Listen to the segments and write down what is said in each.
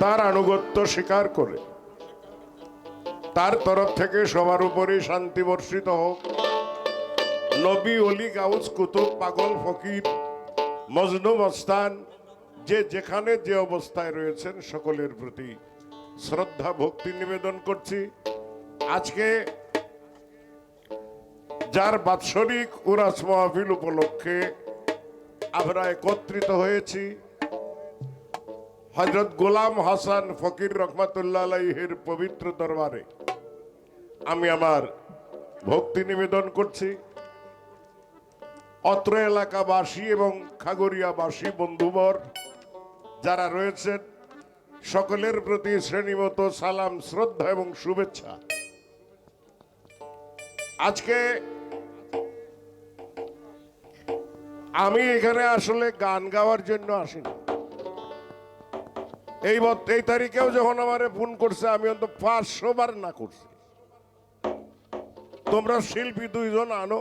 তার আনুগত্য স্বীকার করে। তার তরফ থেকে সবার উপরে শান্তি বর্ষিত হোক। নবী অলি গাউস, কুতুব, পাগল, ফকির, মজনু, মস্তান, যে যেখানে যে অবস্থায় রয়েছেন সকলের প্রতি শ্রদ্ধা, ভক্তি নিবেদন করছি। আজকে যার বাৎসরিক উরাস মাহফিল উপলক্ষে আমরা একত্রিত হয়েছি। হজরত গোলাম হাসান ফকির রহমাতুল্লাহ পবিত্র দরবারে আমি আমার ভক্তি নিবেদন করছি। অত্র এলাকাবাসী এবং খাগড়িয়াবাসী, বন্ধুবর, যারা রয়েছেন, সকলের প্রতি শ্রেণীমত সালাম, শ্রদ্ধা এবং শুভেচ্ছা। আজকে আমি এখানে আসলে গান গাওয়ার জন্য আসিনি। এই এই তারিখেও যখন আমারে ফোন করছে, আমি অন্তত পাঁচশো বার না করছি। তোমরা শিল্পী দুইজন আনো।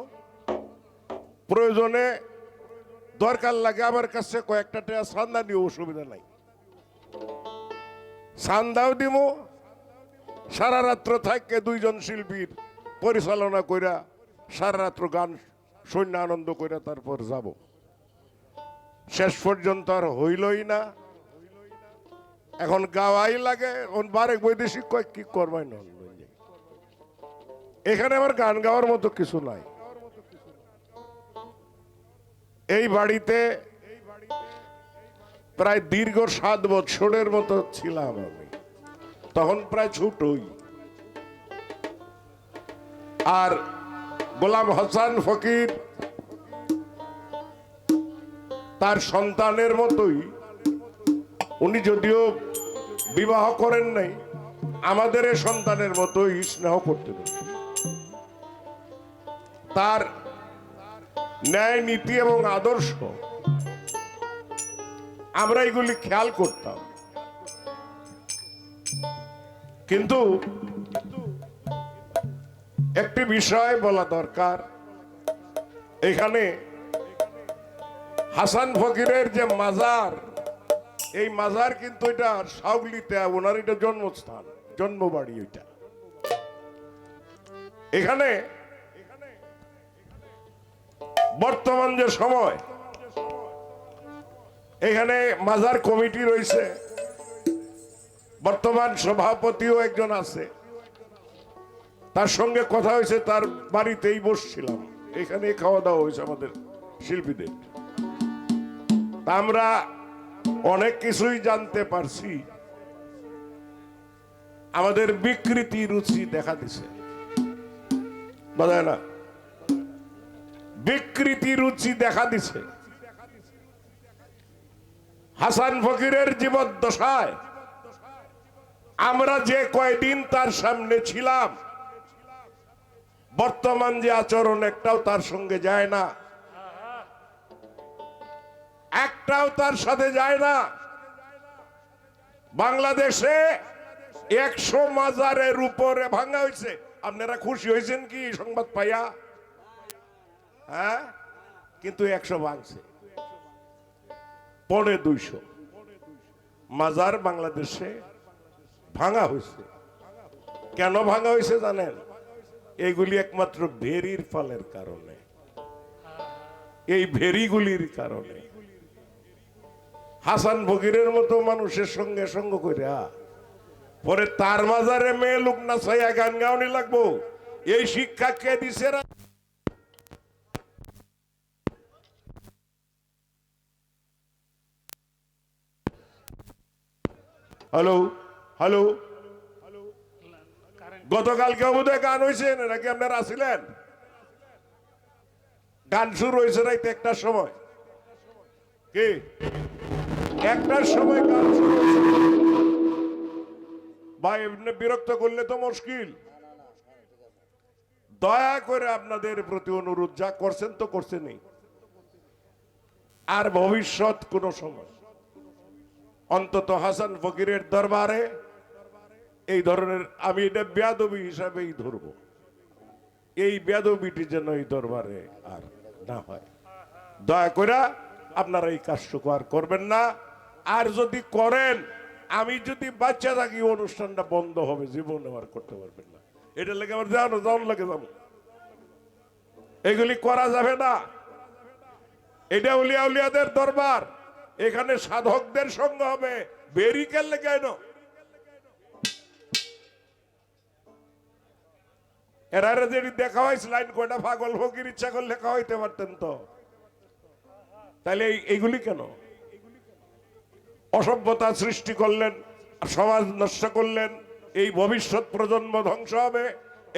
প্রয়োজনে দরকার লাগে আমার কাছে কয়েকটা টাকা সান্দা নিও, অসুবিধা নাই। সান্দাও দিব সারা রাত্র থাককে দুইজন শিল্পীর পরিচালনা কইরা সারা রাত্র গান, সৈন্য আনন্দ কইরা তারপর যাব। শেষ পর্যন্ত আর হইলই না। এখন গাওয়াই লাগে ওন বারেক বৈদেশিক কয়, কি করবাই না এখানে আমার গান গাওয়ার মতো কিছু নাই। এই বাড়িতে প্রায় দীর্ঘ সাত বছরের মতো ছিলাম আমি। তখন প্রায় ছোটই আর গোলাম হাসান ফকির তার সন্তানের মতোই উনি যদিও বিবাহ করেন নাই, আমাদের সন্তানের মতোই স্নেহ করতে তার ন্যায়, নীতি এবং আদর্শ আমরা এগুলি খেয়াল করতাম। কিন্তু একটি বিষয় বলা দরকার। এখানে হাসান ফকিরের যে মাজার এই মাজার কিন্তু এটা সাউলিতে ওনার এটা জন্মস্থান, জন্মবাড়ি এটা এখানে বর্তমান যে সময়, এখানে মাজার কমিটি রয়েছে। বর্তমান সভাপতিও একজন আছে। তার সঙ্গে কথা হয়েছে, তার বাড়িতেই বসছিলাম। এখানে খাওয়া দাওয়া হয়েছে আমাদের শিল্পীদের। আমরা অনেক কিছুই জানতে পারছি। আমাদের বিকৃতি রুচি দেখা দিছে। বোঝায় না? বিকৃতি রুচি দেখা দিছে। হাসান ফকিরের জীবদ্দশায় আমরা যে কয়দিন তার সামনে ছিলাম, বর্তমান যে আচরণ একটাও তার সঙ্গে যায় না। একটাও তার সাথে যায় না। বাংলাদেশে একশো মাজারের উপরে ভাঙা হয়েছে। আপনারা খুশি হয়েছেন কি সংবাদ পাইয়া? হ্যাঁ? কিন্তু একশো ভাঙছে। পনে দুইশো। মাজার বাংলাদেশে ভাঙা হয়েছে। কেন ভাঙা হয়েছে জানেন? এইগুলি একমাত্র ভেরির ফলের কারণে। এই ভেরিগুলির কারণে। হাসান ফকিরের মতো মানুষের সঙ্গে সঙ্গ করে পরে তার মাজারে মেয়ে লোক না ছাইয়া গান গাওনি লাগবো। এই শিক্ষা কে দিছে? Hello hello. গতকালকে বোধহয় গান হয়েছে নাকি আপনারা আসিলেন গান শুরু হয়েছে রাইতে একটার সময়। কি? একটার সময় কাজ ভাই, এমনি বিরক্ত করলে তো মুশকিল। দয়া করে আপনাদের প্রতি অনুরোধ, যা করছেন তো করছেনই। আর ভবিষ্যৎ কোন সময়। অন্তত হাসান ফকিরের দরবারে এই ধরনের আমি এটা বেয়াদবি হিসাবেই ধরব। এই বেয়াদবিটি যেন এই দরবারে আর না হয়। দয়া করে আপনারা এই কাজটুকু আর করবেন না। আর যদি করেন, আমি যদি বাচ্চা থাকি অনুষ্ঠানটা বন্ধ হবে, জীবন আর করতে পারবেন না। এটা লেগে আমার জানো, জান লাগে যাব। এগুলি করা যাবে না। এটা উলিয়া উলিয়াদের দরবার। এখানে সাধকদের সঙ্গে হবে। বেরিকেল এনো এরা যদি দেখা হয়েছে লাইন কয়টা পাগল, ফকির ইচ্ছা করলে হইতে পারতেন তো। তাহলে এই- এইগুলি কেন? অসভ্যতা সৃষ্টি করলেন, সমাজ নষ্ট করলেন, এই ভবিষ্যৎ প্রজন্ম ধ্বংস হবে,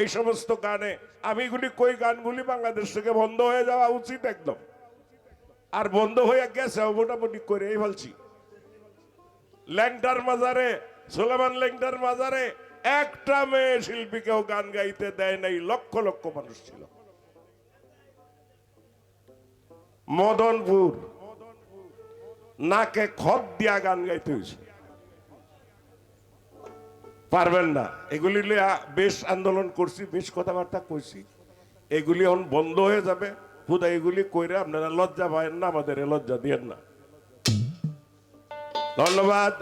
এই সমস্ত গানে আমি এগুলি কই গানগুলি বাংলাদেশ থেকে বন্ধ হয়ে যাওয়া উচিত একদম। আর বন্ধ হয়ে গেছে মোটামুটি করে এই বলছি ল্যাংটার মাজারে, সোলেমান ল্যাংটার মাজারে একটা মেয়ে শিল্পীকেও গান গাইতে দেয় নাই, লক্ষ লক্ষ মানুষ ছিল। মদনপুর নাকে খত দিয়া গান গাইতে হয়েছে। পারবেন না। এগুলি বেশ আন্দোলন করছি, বেশ কথাবার্তা কইছি। এগুলি এখন বন্ধ হয়ে যাবে। খুদা এগুলি কইরে আপনারা লজ্জা পায়েন না, আমাদের লজ্জা দিয়েন না। ধন্যবাদ।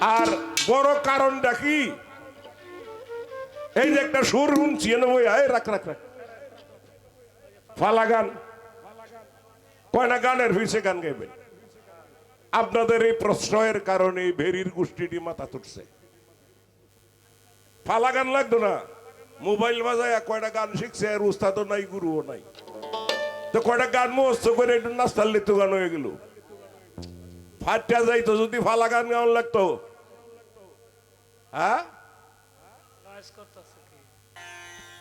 আর বড় কারণটা কি? এই যে একটা সুর শুনছি, এনে বই রাখ রাখ রাখ। ফালা গান। কয়না গানের ভিসে গান গাইবেন। আপনাদের এই প্রশ্রয়ের কারণে ভেরির গোষ্ঠীটি মাথা তুটছে। ফালা গান লাগতো না? মোবাইল বাজায় কয়টা গান শিখছে আর উস্তাদও নাই, গুরুও নাই। তো কয়টা গান মুখস্থ করে একটু নাস্তার লিতু গান হয়ে গেল। ফাটটা যাইতো যদি ফালা গান গান লাগতো। হ্যাঁ?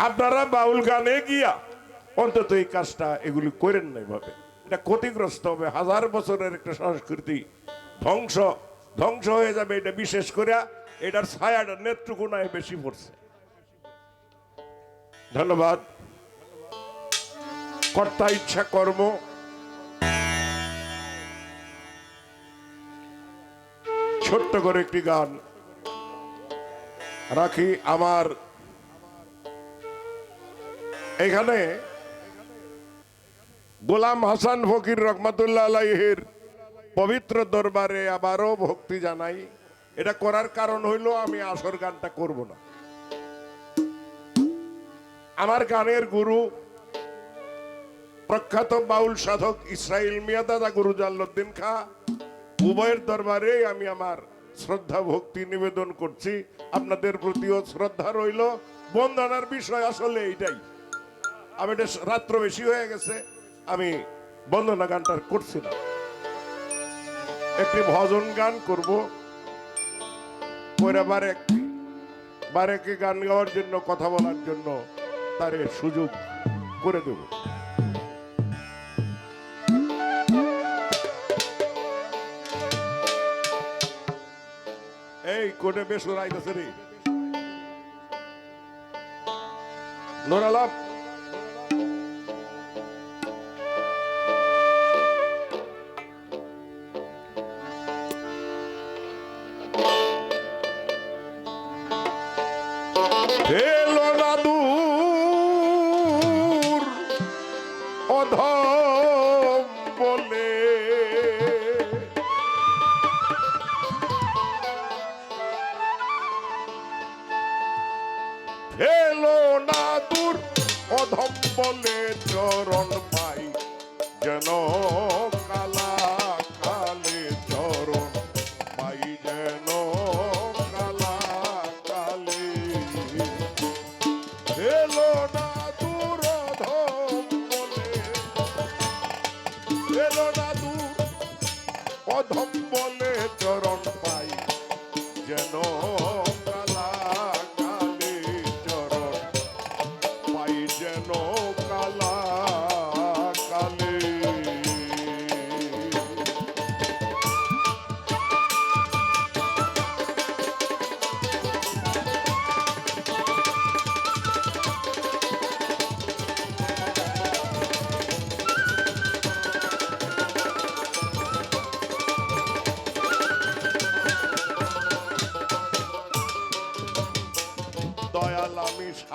আপনারা বাউল গানে গিয়া অন্তত এই কাজটা এগুলি করেন নাই ভাবে। এটা ক্ষতিগ্রস্ত হবে, হাজার বছরের একটা সংস্কৃতি ধ্বংস ধ্বংস হয়ে যাবে এটা বিশেষ করে এটার ছায়াটা নেত্রকোনায় বেশি পড়ছে। ধন্যবাদ। কর্তা ইচ্ছা কর্ম। ছোট্ট করে একটি গান। রাখি আমার। এখানে গোলাম হাসান ফকির রহমতুল্লাহ আলাইহির পবিত্র দরবারে আবারও ভক্তি জানাই। এটা করার কারণ হইল আমি আসর গানটা করব না। আমার গানের গুরু প্রখ্যাত বাউল সাধক ইসরাইল মিয়া দাদা গুরু জাল্লুদ্দিন খা, উভয়ের দরবারে আমি আমার শ্রদ্ধা ভক্তি নিবেদন করছি। আপনাদের প্রতিও শ্রদ্ধা রইল। বন্দনার বিষয় আসলে এইটাই। আমি এটা রাত্র বেশি হয়ে গেছে। আমি বন্দনা গানটা করছি না। একটি ভজন গান করব। পরে বারেক বারেকে গান গাওয়ার জন্য, কথা বলার জন্য তার সুযোগ করে দেব। এই কোটে বেশ আইতেছে রে। নোরালাপ অধম বলে চরণ পাই যেন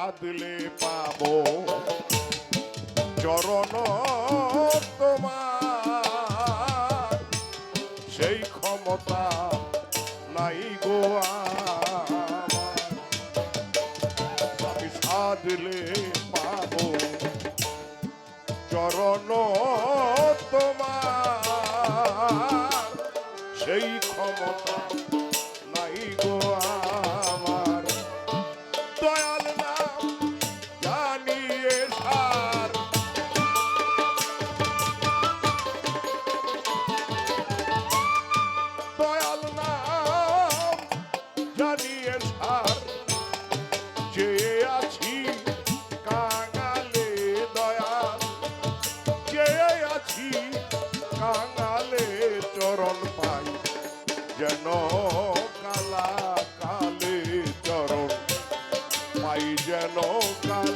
আমি পাব। চরণ তোমার, সেই ক্ষমতা নাই গো আমার। আমি সাজলে পাবো। চরণ তোমার, সেই ক্ষমতা যেন কালা কালে চরণ মাই যেন কালা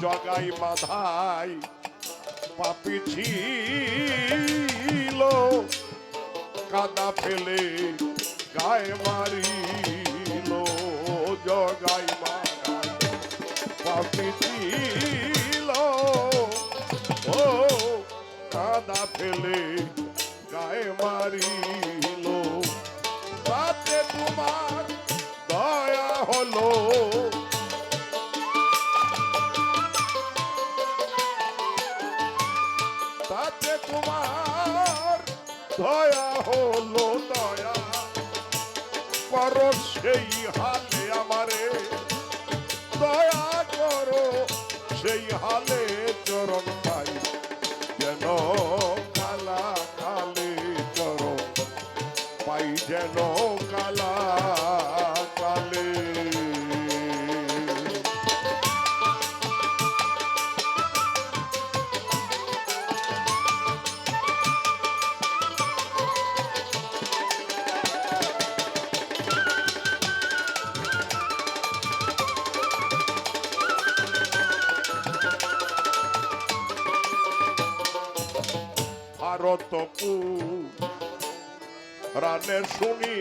জগাই মাধাই পাপি ছিল। কাদা ফেলে গায়ে মারিল, জগাই মাধাই পাপি ছিল। ও, কাদা ফেলে গায়ে মারিল। তাতে তোমার দয়া হলো। হলো দয়া। করো সেই হালে আমারে। দয়া করো সেই হালে চরণ পাই। যেন কালা কালে চরণ পাই, যেন কালা ভারতপু রানে শুনি,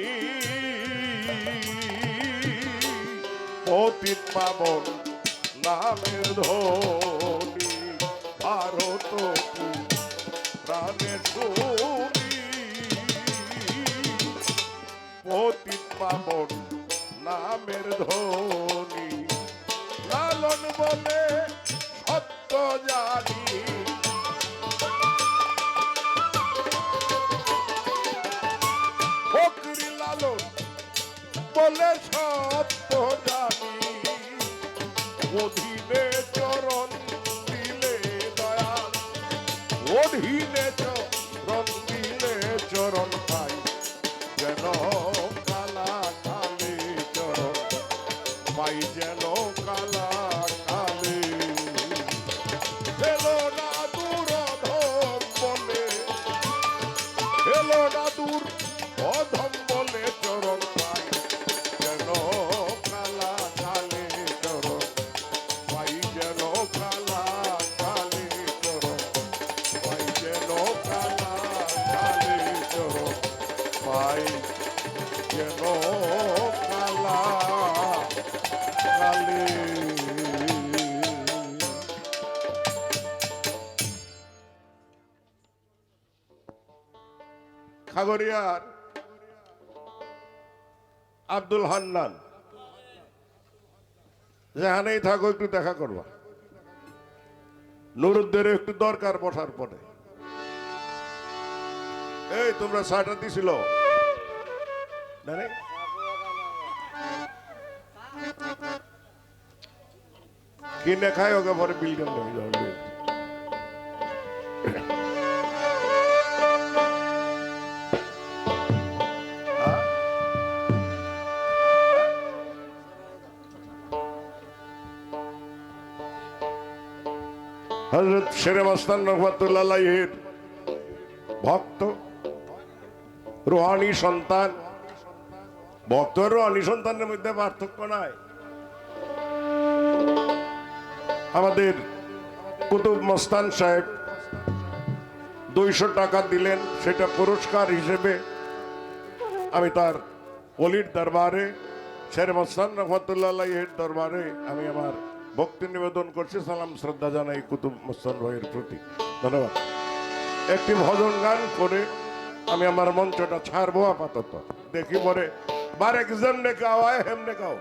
পতিত পাবন নামের ধনি ভারতপু রানে শুনি, পতিত পাবন নামের ধনি লালন বলে সত্য জানি। বলে সত্য জানি অধীনে চরণ দিলে দয়াল অধীনে চরণ দিলে চরণ পাই। যেন কালা কালে চরণ পাই, যেন কালা কালে দূর অধম খাগরিয়ার আব্দুল হান্নান। যেখানেই থাকো, একটু দেখা করবা। নুরুদ্দের একটু দরকার বসার পরে। এই, তোমরা সাটা দিছিল। কিনে খাই, ওকে পরে বিল্ডিং হজরত শেরে মাস্তান রহমাতুল্লাহের ভক্ত, রোহানি সন্তান। ভক্ত রোহানি সন্তানের মধ্যে পার্থক্য নাই। আমাদের কুতুব মস্তান সাহেব দুইশো টাকা দিলেন, সেটা পুরস্কার হিসেবে। আমি তার অলির দরবারে, শের মস্তান রহমতুল্লাহ দরবারে আমি আমার ভক্তি নিবেদন করছি, সালাম, শ্রদ্ধা জানাই কুতুব মোসান ভাইয়ের প্রতি। ধন্যবাদ। একটি ভজন গান করে আমি আমার মঞ্চটা ছাড়বো আপাতত। দেখি পরে বার একজন ডেকে আওয়ায় হেম ডেকাও